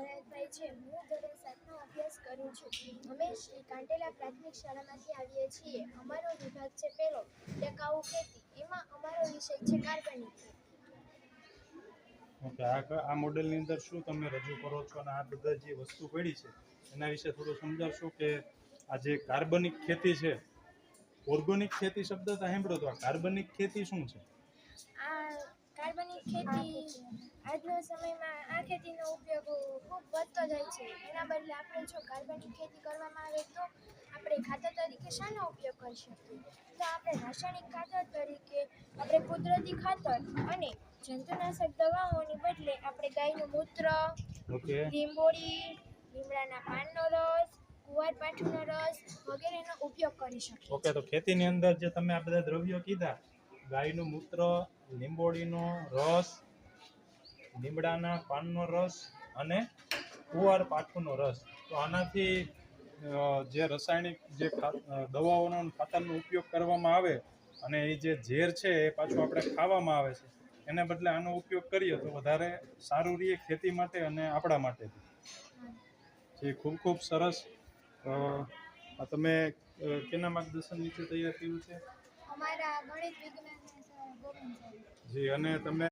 ભરતભાઈ છે. હું ધોરણ સાતનો અભ્યાસ કરું છું. અમે શ્રી કાંટેલા પ્રાથમિક શાળામાંથી આવીએ છીએ. અમારો વિભાગ છે પહેલો ટકાઉ ખેતી. એમાં અમારો વિષય છે કાર્બનિક ઓકે આ આ મોડેલની અંદર શું તમે રજૂ કરો છો? અને આ બધા જે વસ્તુ પડી છે એના વિશે થોડું સમજાવશો કે આ જે કાર્બનિક ખેતી છે ઓર્ગોનિક ખેતી શબ્દ તો સાંભળો તો. આ કાર્બનિક ખેતી શું છે? આ કાર્બનિક ખેતી આજના સમયમાં આ ખેતીનો ઉપયોગ ખૂબ વધતો જાય છે. એના બદલે આપણે જો કાર્બનિક ખેતી કરવામાં આવે તો આપણે ખાતર તરીકે શાનો ઉપયોગ કરી શકીએ? તો આપણે રાસાયણિક ખાતર તરીકે આપણે કુદરતી ખાતર અને જંતુનાશક દવાઓની બદલે આપણે ગાયનું મૂત્ર લીંબોળી લીમડાના પાનનો રસ કુંવારપાઠુંનો રસ વગેરેનો ઉપયોગ કરી શકીએ ઓકે તો ખેતીની અંદર જે તમે આ બધા દ્રવ્યો કીધા ગાયનું મૂત્ર લીંબોળીનો રસ લીમડાના પાનનો રસ અને કુવાર પાઠુંનો રસ. તો આનાથી જે રાસાયણિક જે દવાઓનો ખાતરનો ઉપયોગ કરવામાં આવે અને એ જે ઝેર છે એ પાછું આપણે ખાવામાં આવે છે એને બદલે આનો ઉપયોગ કરીએ તો વધારે સારું રહે ખેતી માટે અને આપણા માટે જે ખૂબ ખૂબ સરસ તમે કેના માર્ગદર્શન નીચે તૈયાર થયું છે. જી અને તમે